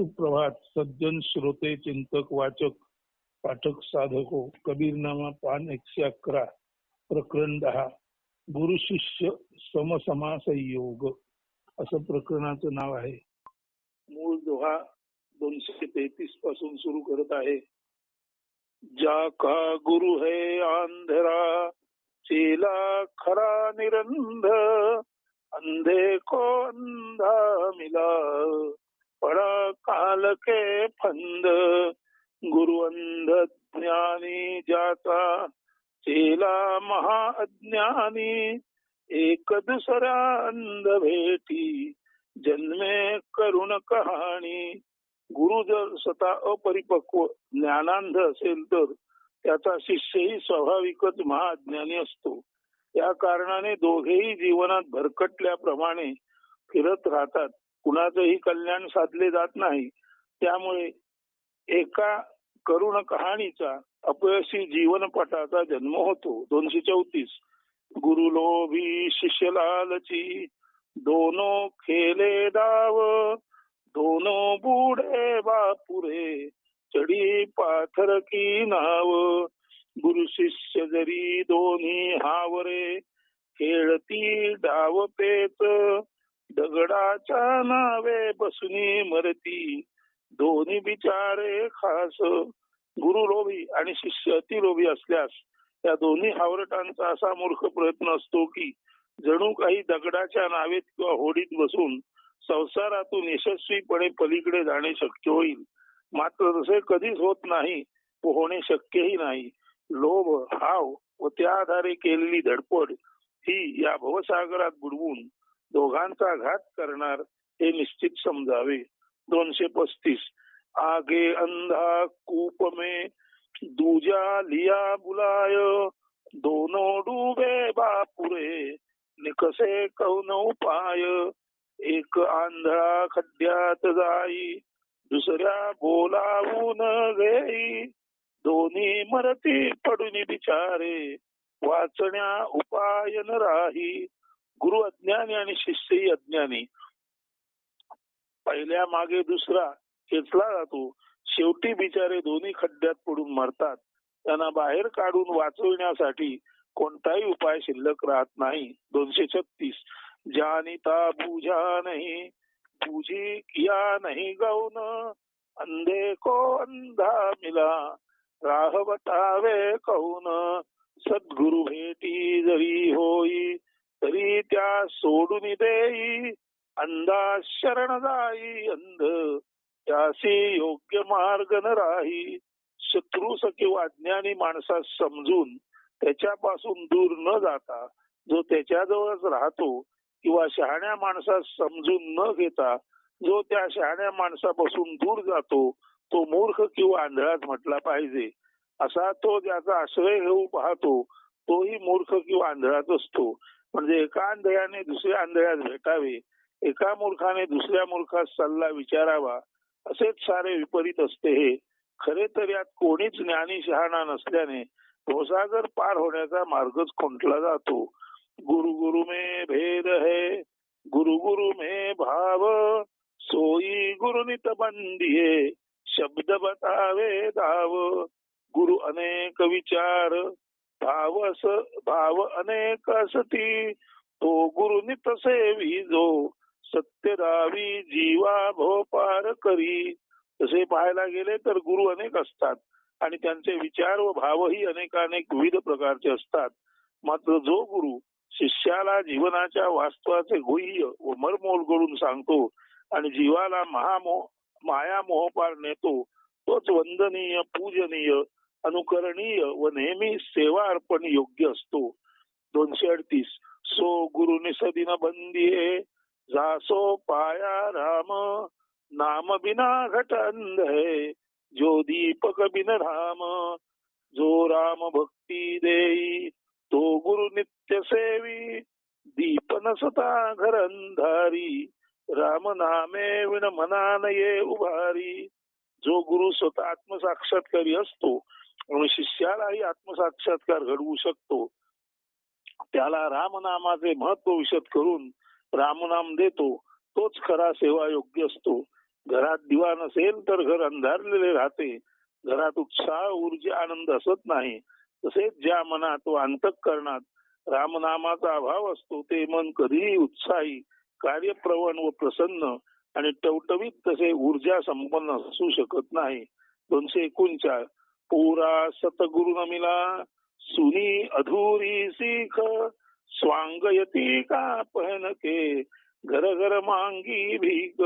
सुप्रभात सज्जन श्रोते चिंतक वाचक पाठक साधको हो. कबीरनामा पान एकशे अकरा प्रकरण दहा. गुरु शिष्य समसमा संयोग असं प्रकरणाचं नाव आहे. मूळ दोहा दोनशे तेहतीसपासून सुरू करत आहे. जा का गुरु है आंधरा चेला खरा निरंध अंधे को अंधा मिला. पड़ा काल के फंद गुरुवंध ज्ञानी जाता चेला महाअज्ञानी. एक दुसरा अंध भेटी जन्मे करुण कहाणी. गुरु जर स्वतः अपरिपक्व ज्ञानांध असेल तर त्याचा शिष्यही स्वाभाविकच महाज्ञानी असतो. या कारणाने दोघेही जीवनात भरकटल्याप्रमाणे फिरत राहतात. कुणाचंही कल्याण साधले जात नाही. त्यामुळे एका करुण कहाणीचा अपयशी जीवनपटाचा जन्म होतो. दोनशे चौतीस. गुरु लोभी शिष्य लालची दोनो खेले डाव दोनो बुढे बापुरे चढी पाथर की नाव. गुरु शिष्य जरी दोन्ही हावरे खेळती डाव पेच दगडाच्या नावे बसुनी मरती. दोन्ही बिचारे खास. गुरु लोभी आणि शिष्य अति लोभी असल्यास त्या दोन्ही हावरटांचा असा मूर्ख प्रयत्न असतो की जणू काही दगडाच्या नावेत किंवा होडीत बसून संसारातून यशस्वीपणे पलीकडे जाणे शक्य होईल. मात्र तसे कधीच होत नाही व होणे शक्यही नाही. लोभ हाव व त्या आधारे केलेली धडपड ही या भवसागरात बुडवून दोघांचा घात करणार हे निश्चित समजावे. दोनशे पस्तीस. आगे अंधा कूप मे. दूजा लिया बुलाय. दोनो डूबे बापुरे. निकसे कौन उपाय. एक आंधळा खड्ड्यात जाई. दुसऱ्या बोलावून घेई. दोन्ही मरती पडून बिचारे. वाचण्या उपाय न राही. गुरु अज्ञानी आणि शिष्यही अज्ञानी. पहिल्या मागे दुसरा खेचला जातो. शेवटी बिचारे दोन्ही खड्ड्यात पडून मरतात. त्यांना बाहेर काढून वाचविण्यासाठी कोणताही उपाय शिल्लक राहत नाही. दोनशे छत्तीस. जानिता बुझा नाही. बुझी किया नाही गौन अंधे को अंधा मिला. राह बतावे कौन. सद्गुरु भेटी जरी होई तरी त्या सोडून देई अंधा शरण जाई अंध. त्यासी योग्य मार्ग न राही. शत्रू किंवा अज्ञानी माणसास समजून त्याच्यापासून दूर न जाता जो त्याच्याजवळच राहतो किंवा शहाण्या माणसास समजून न घेता जो त्या शहाण्या माणसापासून दूर जातो तो मूर्ख किंवा आंधळाच म्हटला पाहिजे. असा तो ज्याचा आश्रय घेऊ पाहतो तोही मूर्ख किंवा आंधळाच असतो. म्हणजे एका आंधळ्याने दुसऱ्या आंधळ्यास भेटावे एका मूर्खाने दुसऱ्या मूर्खास सल्ला विचारावा असेच सारे विपरीत असते हे. खरे तर यात कोणीच ज्ञानी शहाणा नसल्याने भोसागर पार होण्याचा मार्गच खुंटला जातो. गुरु गुरु मे भेद है गुरु गुरु मे भाव सोई गुरुनित बंदी बंदिये शब्द बतावे दाव गुरु अनेक विचार भाव अस भाव अनेक असती. तो गुरु नित सेवी जो सत्य दावी जीवा भोपार करी. तसे पाहायला गेले तर गुरु अनेक असतात. आणि त्यांचे विचार व भावही अनेकानेक विविध प्रकारचे असतात. मात्र जो गुरु शिष्याला जीवनाच्या वास्तवाचे गुह्य व मरमोल करून सांगतो आणि जीवाला महामोह माया मोहपार नेतो तोच वंदनीय पूजनीय अनुकरणीय व नेहमी सेवा अर्पण योग्य असतो. दोनशे अडतीस. सो गुरु निसदिन बंदिये. जासो पाया राम. नाम बिना घट अंध. है जो दीपक बिन राम. जो राम भक्ती देई तो गुरु नित्य सेवी. दीपन सता घर अंधारी. राम नामे विन मनान ये उभारी. जो गुरु स्वतः आत्मसाक्षात्कारी असतो आणि शिष्यालाही आत्मसाक्षात्कार घडवू शकतो. त्याला रामनामाचे महत्त्व विशद करून रामनाम देतो. तोच खरा सेवा योग्य असतो. घरात दिवा नसेल तर घर अंधारलेले राहते. घरात उत्साह ऊर्जा आनंद असत नाही. तसेच ज्या मनात व अंतकरणात रामनामाचा अभाव असतो ते मन कधीही उत्साही कार्यप्रवण व प्रसन्न आणि टवटवीत तसे ऊर्जा संपन्न असू शकत नाही. दोनशे एकोणचाळ पुरा सतगुरु नमिला सुनी अधुरी सीख स्वांगयती का पहनके घर घर मांगी भीक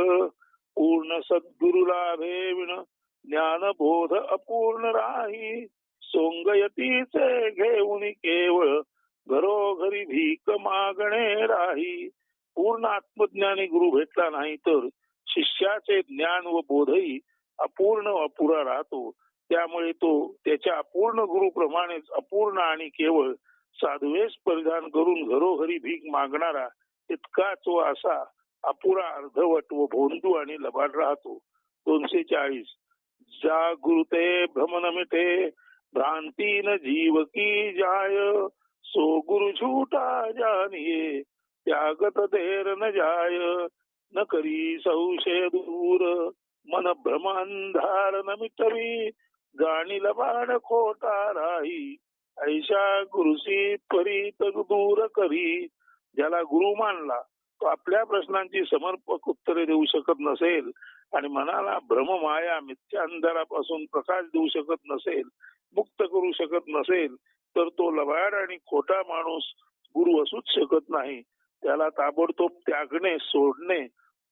पूर्ण सद्गुरु लाभे विण ज्ञानबोध अपूर्ण राही सोंगयतीचे घेऊन केवळ घरोघरी भीक मागणे राही. पूर्ण आत्मज्ञानी गुरु भेटला नाही तर शिष्याचे ज्ञान व बोधही अपूर्ण अपुरा राहतो. त्यामुळे तो त्याच्या अपूर्ण गुरुप्रमाणेच अपूर्ण आणि केवळ साधुवेश परिधान करून घरोघरी भीक मागणारा इतकाच व असा अपुरा अर्धवट व भोंदू आणि लबाड राहतो. दोनशे चाळीस जागृते गुरुते भ्रमण मिटे भ्रांतीन जीव की जाय सो गुरु झूटा जानिये त्यागत देर न जाय न करी संशय दूर मन भ्रम अंधार न मिटवी जाणील लबाड खोटा राही. ऐशा गुरुसी तग दूर करी. ज्याला गुरु मानला तो आपल्या प्रश्नांची समर्पक उत्तरे देऊ शकत नसेल आणि मनाला भ्रम माया मिथ्या अंधारापासून प्रकाश देऊ शकत नसेल मुक्त करू शकत नसेल तर तो लबाड आणि खोटा माणूस गुरु असूच शकत नाही. त्याला ताबडतोब त्यागणे सोडणे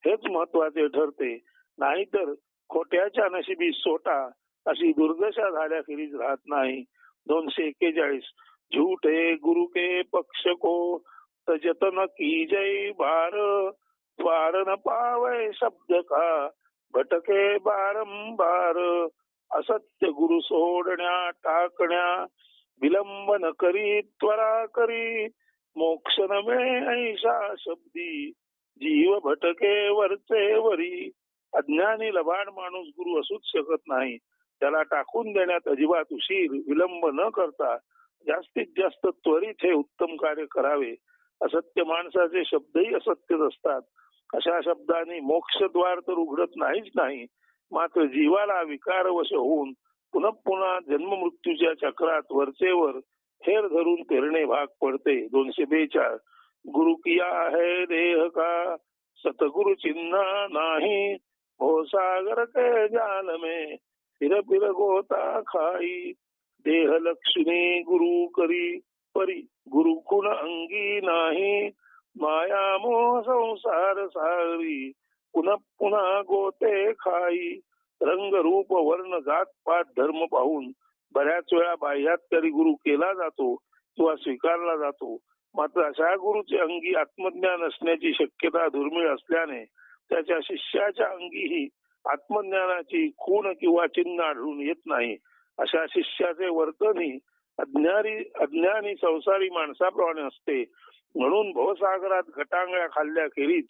हेच महत्त्वाचे ठरते. नाहीतर खोट्याच्या नशिबी सोटा अशी दुर्दशा झाल्याखेरीज राहत नाही. दोनशे एक्केचाळीस. झूठे गुरु के पक्ष को. जतन की जय भार. द्वार न पावय शब्द का. भटके बारंबार. असत्य गुरु सोडण्या टाकण्या. विलंब न करी त्वरा करी. मोक्ष न मिळे ऐशा शब्दी. जीव भटके वरचे वरी. अज्ञानी लबाड माणूस गुरु असूच शकत नाही. त्याला टाकून देण्यात अजिबात उशीर विलंब न करता जास्तीत जास्त त्वरित हे उत्तम कार्य करावे असत्य माणसाचे शब्दही असत्यच असतात. अशा शब्दाने मोक्षद्वार तर उघडत नाहीच नाही मात्र जीवाला विकारवश होऊन पुन्हा पुन्हा जन्म मृत्यूच्या चक्रात वरचेवर हेर धरून फिरणे भाग पडते. दोनशे बेचाळ. गुरु किया है देह का? सतगुरु चिन्ह नाही. हो सागर के जाल में. फिर फिर गोता खाई देह लक्ष्मी गुरु करी परी गुरु कुण अंगी नाही. माया मोह संसार सारी पुन्हा पुन्हा गोते खाई. रंग रूप वर्ण जात पात धर्म पाहून बऱ्याच वेळा बाह्यात तरी गुरु केला जातो किंवा स्वीकारला जातो. मात्र अशा गुरुचे अंगी आत्मज्ञान असण्याची शक्यता दुर्मिळ असल्याने त्याच्या शिष्याच्या अंगीही आत्मज्ञानाची खूण किंवा चिन्ह आढळून येत नाही. अशा शिष्याचे वर्तनही अज्ञानी अज्ञानी संसारी माणसाप्रमाणे असते. म्हणून भवसागरात घटांगळ्या खाल्ल्याखेरीज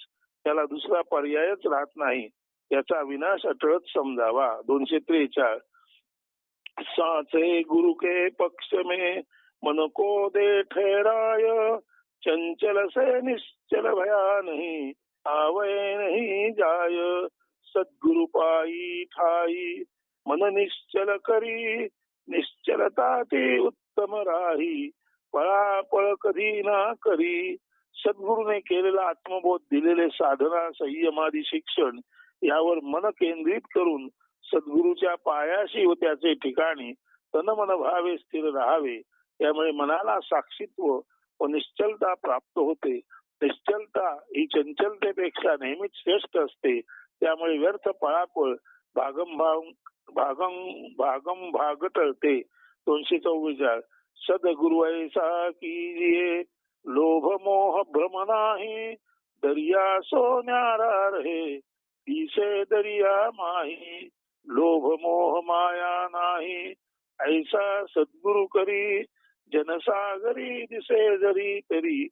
त्याला दुसरा पर्यायच राहत नाही. याचा विनाश अटळत समजावा. दोनशे त्रेचाळ. साचे गुरु के पक्ष मे मन को दे ठेराय. चंचल से निश्चल भया नाही आवय नाही जाय. सद्गुरु पाई ठाई मन निश्चल करी निश्चलता ते उत्तम राही पळापळ कधी ना करी. सद्गुरूने केलेला आत्मबोध दिलेले साधना संयमादी शिक्षण यावर मन केंद्रित करून सद्गुरूच्या पायाशी व त्याचे ठिकाणी तन मन भावे स्थिर राहावे. त्यामुळे मनाला साक्षीत्व व निश्चलता प्राप्त होते. निश्चलता ही चंचलतेपेक्षा नेहमीच श्रेष्ठ असते. त्यामुळे व्यर्थ पळापळ. भागम भाग भागम भागम भाग टळते दोनशे चव्वेचाळ सदगुरु ऐसा कीजिए लोभ मोह भ्रम नाही दरिया सोन्यारा रहे पीसे माही लोभ मोह माया नाही. ऐसा सद्गुरु करी जनसागरी दिसे जरी तरी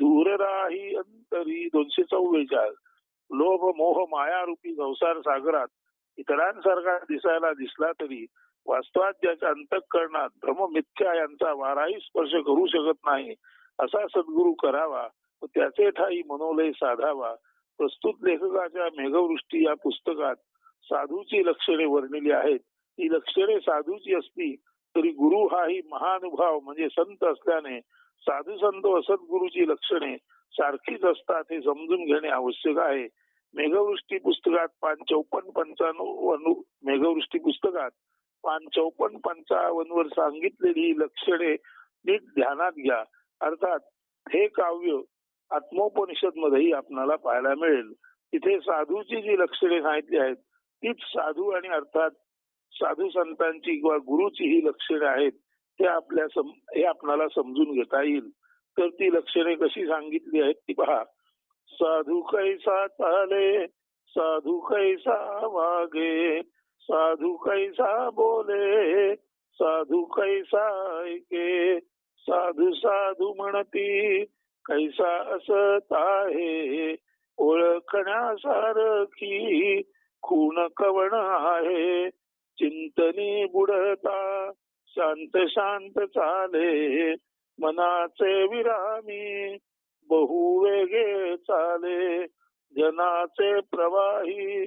दूर राही अंतरी दोनशे चव्वेचाळ लोभ मोह मायारूपी संसार सागरात इतरांसारखा दिसायला दिसला तरी वास्तवात ज्याच्या अंतःकरणात भ्रम मिथ्या यांचा वाराही स्पर्श करू शकत नाही. असा सद्गुरू करावा व त्याचे ठाई मनोलय साधावा. प्रस्तुत लेखकाच्या मेघवृष्टी या पुस्तकात साधूची लक्षणे वर्णिली आहेत. ही लक्षणे साधूची असती तरी गुरु हाही महानुभाव म्हणजे संत असल्याने साधू संत असत गुरुची लक्षणे सारखीच असतात हे समजून घेणे आवश्यक आहे. मेघवृष्टी पुस्तकात पाच चौपन्न पंचावन्न मेघवृष्टी पुस्तकात पान चौपन्न पंचावन्न वर सांगितलेली लक्षणे नीट ध्यानात घ्या. अर्थात हे काव्य आत्मोपनिषद मध्येही आपणाला पाहायला मिळेल. तिथे साधूची जी लक्षणे सांगितली आहेत तीच साधू आणि अर्थात साधू संतांची किंवा गुरुची ही लक्षणे आहेत ते आपल्या सम हे आपणाला समजून घेता येईल. तर ती लक्षणे कशी सांगितली आहेत ती पहा. साधू कैसा चाले साधू कैसा वागे साधू कैसा बोले साधू कैसा ऐके साधू साधू म्हणती कैसा असत आहे ओळखण्यासारखी खून कवण आहे. चिंतनी बुडता शांत शांत चाले मनाचे विरामी बहु वेगे चाले. जनाचे प्रवाही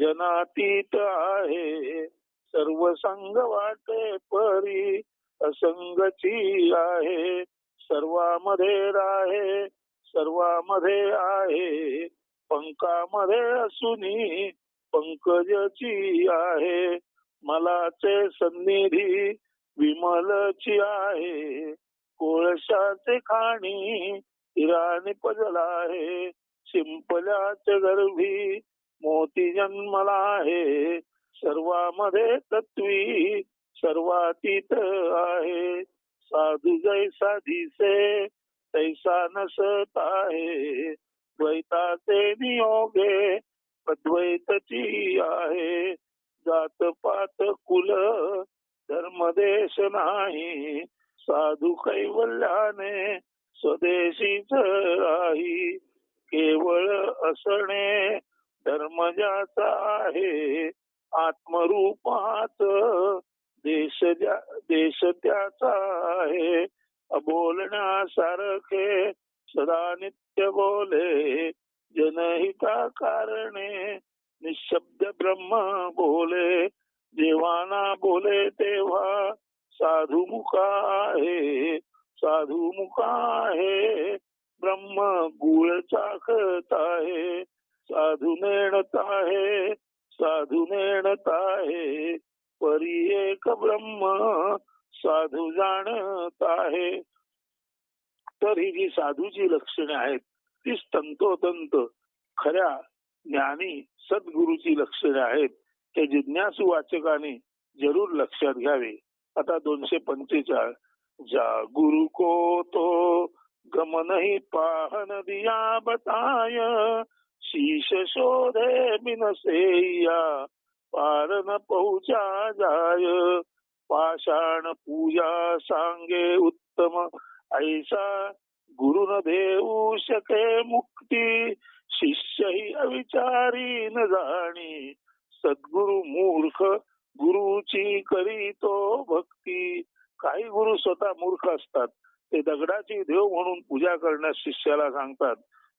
जनातीत आहे. सर्व संग वाटे परी असंगची आहे. सर्वामध्ये राहे सर्वामध्ये आहे. पंकामध्ये असूनी पंकजची आहे. मलाचे सन्निधी विमलची आहे. कोळशाचे खाणी इराणी पजला आहे. शिंपल्याचे गर्भी मोती जन्मला आहे. सर्वामध्ये तत्वी सर्वातीत आहे. साधू जैसा दिसे तैसा नसत आहे. द्वैताचे नियोगे अद्वैतची आहे. जात पात कुल धर्मदेश नाही. साधू कैवल्याने स्वदेशीच राही. केवळ असणे धर्मजाचा आहे. आत्मरूपात देश देश त्याचा आहे. बोलण्यासारखे सदा नित्य बोले. जनहिता कारणे निशब्द ब्रह्म बोले देवाना बोले तेव्हा साधू मुखा आहे साधू मुखा आहे. ब्रह्म गुळ चाखत आहे साधू नेणत आहे साधू नेणत आहे. परी एक ब्रह्म साधू जाणत आहे. तर ही जी साधूची लक्षणे आहेत तीच तंतोतंत खऱ्या ज्ञानी सद्गुरूची लक्षणे आहेत हे जिज्ञासू वाचकाने जरूर लक्षात घ्यावे. आता दोनशे पंचेचाळ. जा गुरु को तो गम नहीं पाहन दिया बताय. शीश शोधे बिन सेया पार न पहुचा जाय. पाषाण पूजा सांगे उत्तम ऐसा गुरु न देऊ शके मुक्ती. शिष्य ही अविचारी न जाणी. सद्गुरु मूर्ख गुरुची करीतो भक्ती. काही गुरु स्वतः मूर्ख असतात. ते दगडाची देव म्हणून पूजा करण्यास शिष्याला सांगतात.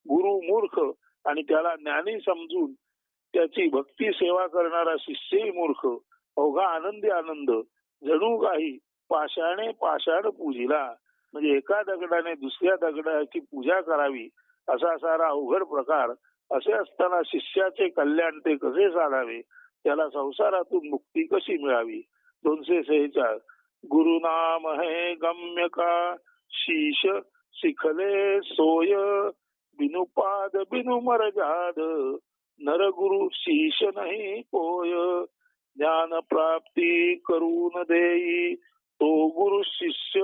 गुरु मूर्ख आणि त्याला ज्ञानी समजून त्याची भक्ती सेवा करणारा शिष्यही मूर्ख. अवघा आनंदी आनंद. जणू काही पाषाणे पाषाण पूजिला. म्हणजे एका दगडाने दुसऱ्या दगडाची पूजा करावी. असा सारा अवघड प्रकार असे असताना शिष्याचे कल्याण ते कसे साधावे? त्याला संसारातून मुक्ती कशी मिळावी? दोनशे सेहेचाळ. गुरुनाम हे गम्य का? शीश शिखले सोय. बिनुपाद बिनु मरजाद. नर गुरु शीश नाही पोय. ज्ञान प्राप्ती करून देई. तो गुरु शिष्य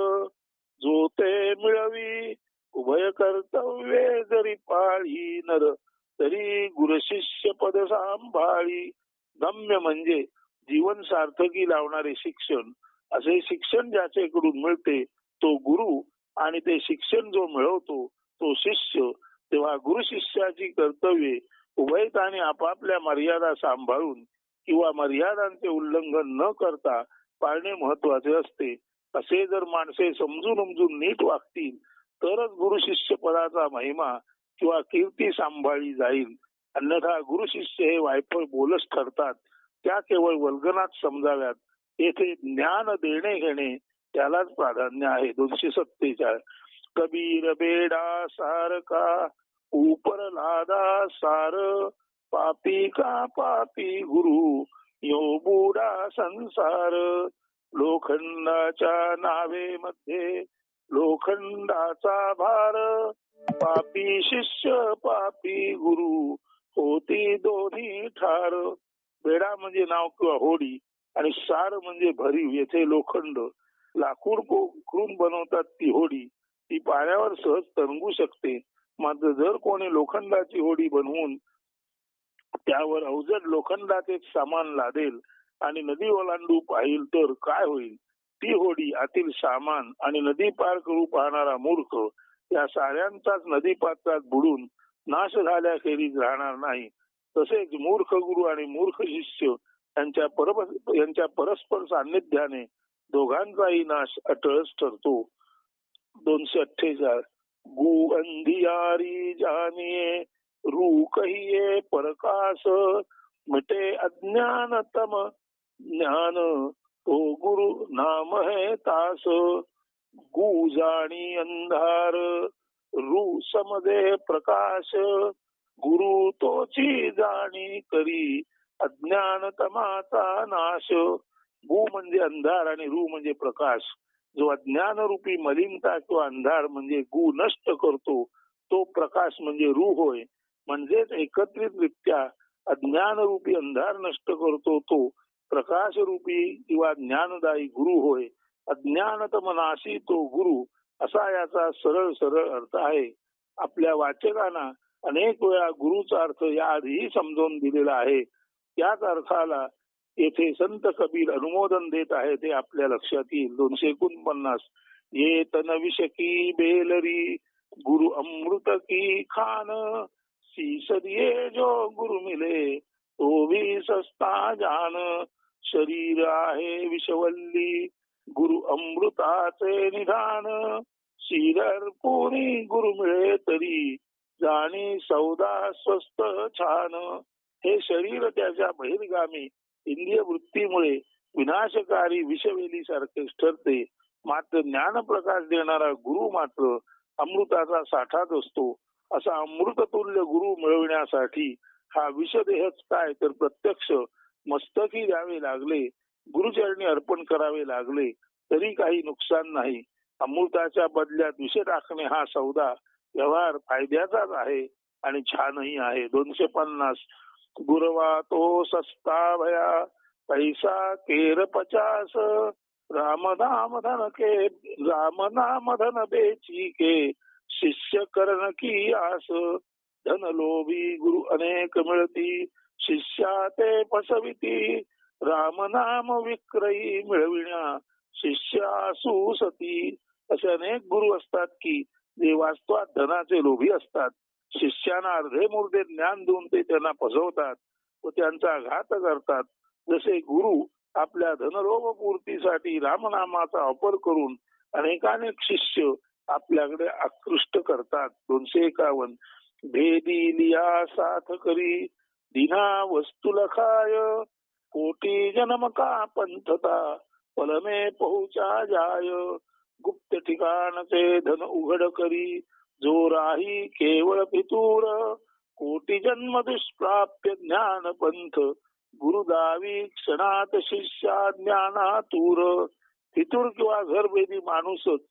जो ते मिळवी. उभय कर्तव्ये जरी पाळी नर तरी गुरुशिष्य पद सांभाळी. गम्य म्हणजे जीवन सार्थकी लावणारे शिक्षण. असे शिक्षण ज्याच्याकडून मिळते तो गुरु आणि ते शिक्षण जो मिळवतो तो शिष्य. तेव्हा गुरु शिष्याची कर्तव्ये उभयताने आपापल्या मर्यादा सांभाळून किंवा मर्यादांचे उल्लंघन न करता पाळणे महत्त्वाचे असते. असे जर माणसे समजून उमजून नीट वागतील तरच गुरु शिष्य पदाचा महिमा किंवा कीर्ती सांभाळली जाईल. अन्यथा गुरु शिष्य हे वायफळ बोलच ठरतात. त्या केवळ वल्गनात समजाव्यात. येथे ज्ञान देणे घेणे त्यालाच प्राधान्य आहे. दोनशे सत्तेचाळीस कबीर बेडा सारका उपर लादा सार पापी का पापी गुरु यो बुडा संसार. लोखंडाच्या नावेमध्ये लोखंडाचा भार. पापी शिष्य पापी गुरु होती दोन्ही ठार. बेडा म्हणजे नाव किंवा होडी आणि सार म्हणजे भरीव. येथे लोखंड लाकूड कोकरून बनवतात ती होडी. ती पाण्यावर सहज तरंगू शकते. मात्र जर कोणी लोखंडाची होडी बनवून त्यावर अवजड लोखंडाचे सामान लादेल आणि नदी ओलांडू पाहिल तर काय होईल? ती होडी आतील सामान आणि नदी पार करू पाहणारा मूर्ख या साऱ्यांचाच नदी पात्रात बुडून नाश झाल्याखेरीज राहणार नाही. तसेच मूर्ख गुरु आणि मूर्ख शिष्य यांच्या परप यांच्या परस्पर सान्निध्याने दोघांचाही नाश अटळच ठरतो. दोनशे अठ्ठेचाळ. गु अंधियारी जानिये रू कहिये परकाश मिटे अज्ञान तम ज्ञान ओ गुरु नाम है तास गुजाणी अंधार रू समदे प्रकाश। गुरु तोची जाणी करी अज्ञान तमाचा नाश। गु म्हणजे अंधार आणि रू म्हणजे प्रकाश। जो अज्ञान रूपी मलिनता किंवा अंधार म्हणजे गु नष्ट करतो तो प्रकाश म्हणजे रू होय। म्हणजेच एकत्रितरित्या अज्ञान रूपी अंधार नष्ट करतो तो प्रकाश रूपी किंवा ज्ञानदायी गुरु होय. अज्ञानतम नाशी तो गुरु असा याचा सरळ सरळ अर्थ आहे. आपल्या वाचकांना अनेक वेळा गुरुचा अर्थ याआधीही समजावून दिलेला आहे. त्याच अर्थाला येथे संत कबीर अनुमोदन देत आहे ते आपल्या लक्षात येईल दोनशे एकोणपन्नास. ये तनविषकी बेलरी गुरु अमृत की खान. सीसदिये जो गुरु मिले तो भी सस्ता जान. शरीर आहे विषवल्ली. गुरु अमृताचे निधान. शिरर कोणी गुरु मिळे तरी. जाणी सौदा स्वस्त छान. हे शरीर त्याच्या बहिर्गामी. इंद्रिय वृत्तीमुळे विनाशकारी विषवेली सारखेच ठरते. मात्र ज्ञान प्रकाश देणारा गुरु मात्र अमृताचा साठाच असतो. असा अमृततुल्य गुरु मिळविण्यासाठी हा विषदेहच काय तर प्रत्यक्ष मस्तकी द्यावे लागले गुरुचरणी अर्पण करावे लागले तरी काही नुकसान नाही. अमृताच्या बदल्यात विषय टाकणे हा सौदा व्यवहार फायद्याचाच आहे आणि छानही आहे. दोनशे पन्नास. गुरवा तो सस्ता भया पैसा केर पचास. रामनाम धन के रामनाम धन बेची के शिष्य करण की आस. धन लोभी गुरु अनेक मिळती शिष्या ते फसविती राम नाम विक्रयी मिळविण्या. शिष्या सुसती. असे अनेक गुरु असतात की जे वास्तवात धनाचे लोभी असतात. शिष्यांना अर्धे मुर्धे ज्ञान देऊन ते त्यांना फसवतात व त्यांचा घात करतात. जसे गुरु आपल्या धनलोभ पूर्तीसाठी रामनामाचा वापर करून अनेकानेक शिष्य आपल्याकडे आकृष्ट करतात. दोनशे एकावन्न. भेदी लिया साथ करी. दिना वस्तू लखाय कोटी जन्म का पंथता पलमे पहुचा जाय. गुप्त ठिकाणचे धन उघड करी जो राही केवळ पितूर कोटी जन्म दुष्प्राप्य ज्ञान पंथ गुरुदावी क्षणात शिष्या ज्ञानातूर. फितूर किंवा घरभेदी माणूसच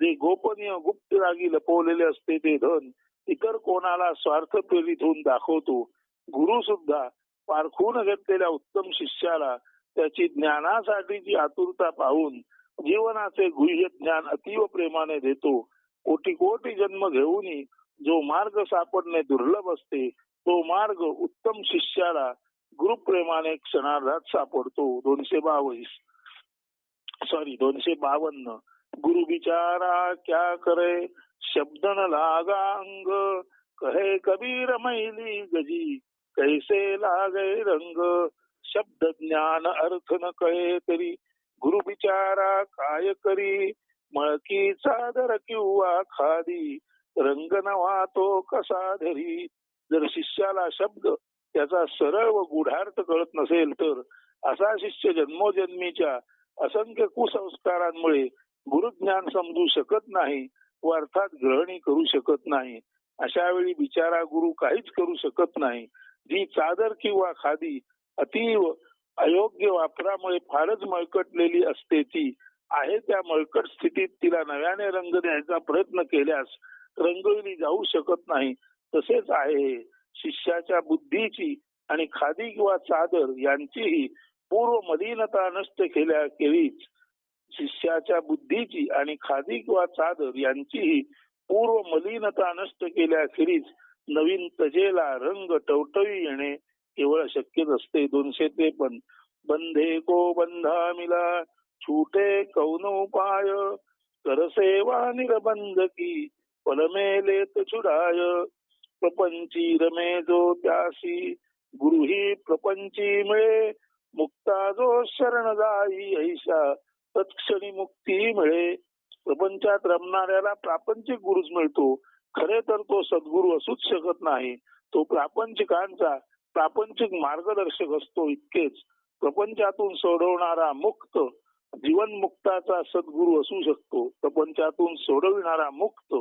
जे गोपनीय गुप्त जागी लपवलेले असते ते धन इतर कोणाला स्वार्थ प्रेरित होऊन दाखवतो. गुरु सुद्धा पारखून घेतलेल्या उत्तम शिष्याला त्याची ज्ञानासाठीची आतुरता पाहून जीवनाचे गुह्य ज्ञान अतीव प्रेमाने देतो कोटी कोटी जन्म घेऊनही जो मार्ग सापडणे दुर्लभ असते तो मार्ग उत्तम शिष्याला गुरुप्रेमाने क्षणार्धात सापडतो. दोनशे बावीस. सॉरी दोनशे बावन्न. गुरु बिचारा क्या करे? शब्द न लागा अंग कहे कबीर मैली गजी. कैसे लागे रंग? शब्द ज्ञान अर्थ न कळे तरी गुरु बिचारा काय करी? मळकी चादर किंवा खादी रंग नवा तो कसा धरी? जर शिष्याला शब्द त्याचा सरळ व गुढार्थ कळत नसेल तर असा शिष्य जन्मोजन्मीच्या असंख्य कुसंस्कारांमुळे गुरुज्ञान समजू शकत नाही व अर्थात ग्रहणी करू शकत नाही. अशा वेळी बिचारा गुरु काहीच करू शकत नाही. जी चादर किंवा खादी अतीव अयोग्य वापरामुळे फारच मळकटलेली असते ती आहे त्या मळकट स्थितीत तिला नव्याने रंग द्यायचा प्रयत्न केल्यास रंगविली जाऊ शकत नाही. तसेच आहे शिष्याच्या बुद्धीची आणि खादी किंवा चादर यांचीही पूर्व मलिनता नष्ट केल्या केलीच. शिष्याच्या बुद्धीची आणि खादी किंवा चादर यांचीही पूर्व मलिनता नष्ट केल्याखेरीज नवीन तजेला रंग टवटवी येणे केवळ शक्यच असते दोनशे ते पण बंधे को बंधा मिला छूटे कौन उपाय? करसेवा निरबंध की पलमेलेत छुडाय. प्रपंची रमे जो त्यासी गुरुही प्रपंची मिळे. मुक्ता जो शरण जाई ऐशा तत्क्षणी मुक्ती मिळे. प्रपंचात रमणाऱ्याला प्रापंचिक गुरुच मिळतो. खरे तर तो सद्गुरू असूच शकत नाही. तो प्रापंचिकांचा प्रापंचिक मार्गदर्शक असतो इतकेच. प्रपंचातून सोडवणारा मुक्त जीवनमुक्ताचा सद्गुरू असू शकतो. प्रपंचातून सोडविणारा मुक्त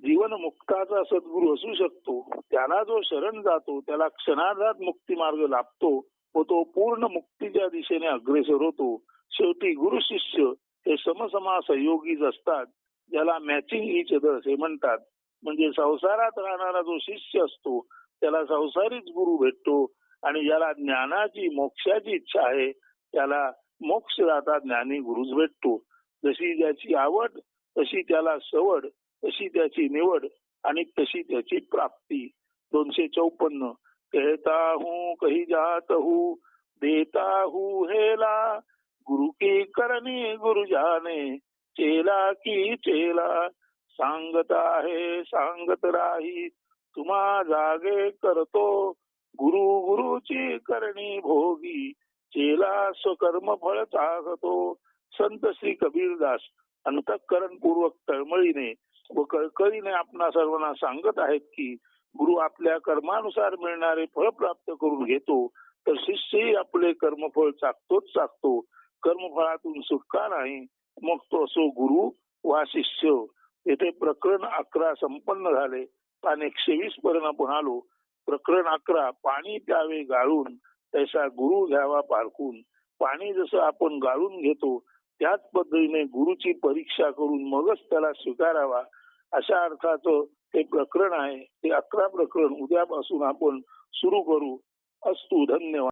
जीवनमुक्ताचा सद्गुरू असू शकतो. त्याला जो शरण जातो त्याला क्षणार्धात मुक्ती मार्ग लाभतो व तो पूर्ण मुक्तीच्या दिशेने अग्रेसर होतो. शेवटी गुरु शिष्य हे समसमा सहयोगीच असतात. ज्याला मॅचिंग इच अदर असे म्हणतात. म्हणजे संसारात राहणारा जो शिष्य असतो त्याला संसारीच गुरु भेटतो आणि ज्याला ज्ञानाची मोक्षाची इच्छा आहे त्याला मोक्षदाता ज्ञानी गुरुच भेटतो. जशी ज्याची आवड तशी त्याला सवड तशी त्याची निवड आणि तशी त्याची प्राप्ती. दोनशे चौपन्न. कहता हूँ कही जात हूँ देता हूँ हेला. गुरु की करनी गुरु जाने. चेला की चेला सांगत आहे सांगत राही. तुम्हा जागे करतो गुरु गुरुची करणी भोगी. चेला स्वकर्म फळ चाहतो. संत श्री कबीरदास अंतःकरण पूर्वक तळमळीने व कळकळीने आपणा सर्वांना सांगत आहेत की गुरु आपल्या कर्मानुसार मिळणारे फळ प्राप्त करून घेतो तर शिष्यही आपले कर्मफळ चाकतोच चाकतो. कर्मफळातून सुटका नाही. मग तो असो गुरु वा शिष्य. येथे प्रकरण अकरा संपन्न झाले. आणि एकशे वीस पर्यंत आपण आलो. प्रकरण अकरा पाणी प्यावे गाळून तसा गुरु घ्यावा पारखून. पाणी जसं आपण गाळून घेतो त्याच पद्धतीने गुरुची परीक्षा करून मगच त्याला स्वीकारावा. अशा अर्थाचं ते प्रकरण आहे. ते अकरा प्रकरण उद्यापासून आपण सुरू करू. असतो धन्यवाद.